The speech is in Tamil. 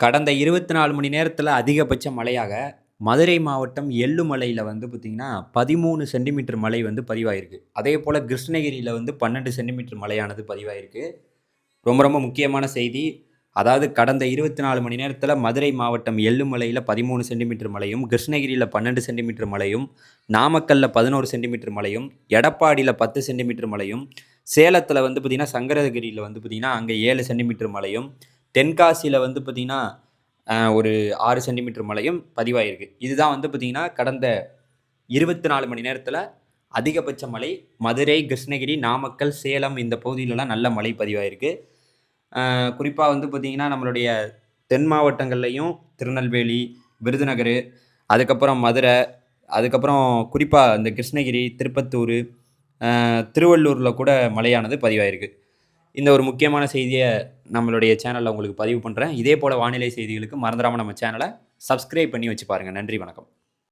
கடந்த இருபத்தி நாலு மணி நேரத்தில் அதிகபட்ச மழையாக மதுரை மாவட்டம் எள்ளுமலையில் வந்து பார்த்திங்கன்னா பதிமூணு சென்டிமீட்டர் மழை வந்து பதிவாயிருக்கு. அதே போல் கிருஷ்ணகிரியில் வந்து பன்னெண்டு சென்டிமீட்டர் மழையானது பதிவாயிருக்கு. ரொம்ப ரொம்ப முக்கியமான செய்தி. அதாவது கடந்த இருபத்தி நாலு மணி நேரத்தில் மதுரை மாவட்டம் எள்ளுமலையில் பதிமூணு சென்டிமீட்டர் மழையும் கிருஷ்ணகிரியில் பன்னெண்டு சென்டிமீட்டர் மழையும் நாமக்கல்லில் பதினோரு சென்டிமீட்டர் மழையும் எடப்பாடியில் பத்து சென்டிமீட்டர் மழையும் சேலத்தில் வந்து பார்த்திங்கன்னா சங்கரகிரியில் வந்து பார்த்திங்கன்னா அங்கே ஏழு சென்டிமீட்டர் மழையும் தென்காசியில் வந்து பார்த்திங்கன்னா ஒரு ஆறு சென்டிமீட்டர் மழையும் பதிவாயிருக்கு. இதுதான் வந்து பார்த்திங்கன்னா கடந்த இருபத்தி நாலு மணி நேரத்தில் அதிகபட்ச மழை மதுரை கிருஷ்ணகிரி நாமக்கல் சேலம் இந்த பகுதியிலலாம் நல்ல மழை பதிவாயிருக்கு. குறிப்பாக வந்து பார்த்திங்கன்னா நம்மளுடைய தென் மாவட்டங்கள்லையும் திருநெல்வேலி விருதுநகர் அதுக்கப்புறம் மதுரை அதுக்கப்புறம் குறிப்பாக இந்த கிருஷ்ணகிரி திருப்பத்தூர் திருவள்ளூரில் கூட மழையானது பதிவாயிருக்கு. இந்த ஒரு முக்கியமான செய்தியை நம்மளுடைய சேனலில் உங்களுக்கு பதிவு பண்ணுறேன் இதே போல் வானிலை செய்திகளுக்கு மறந்துடாமல் நம்ம சேனலை சப்ஸ்கிரைப் பண்ணி வச்சு பாருங்கள் நன்றி வணக்கம்.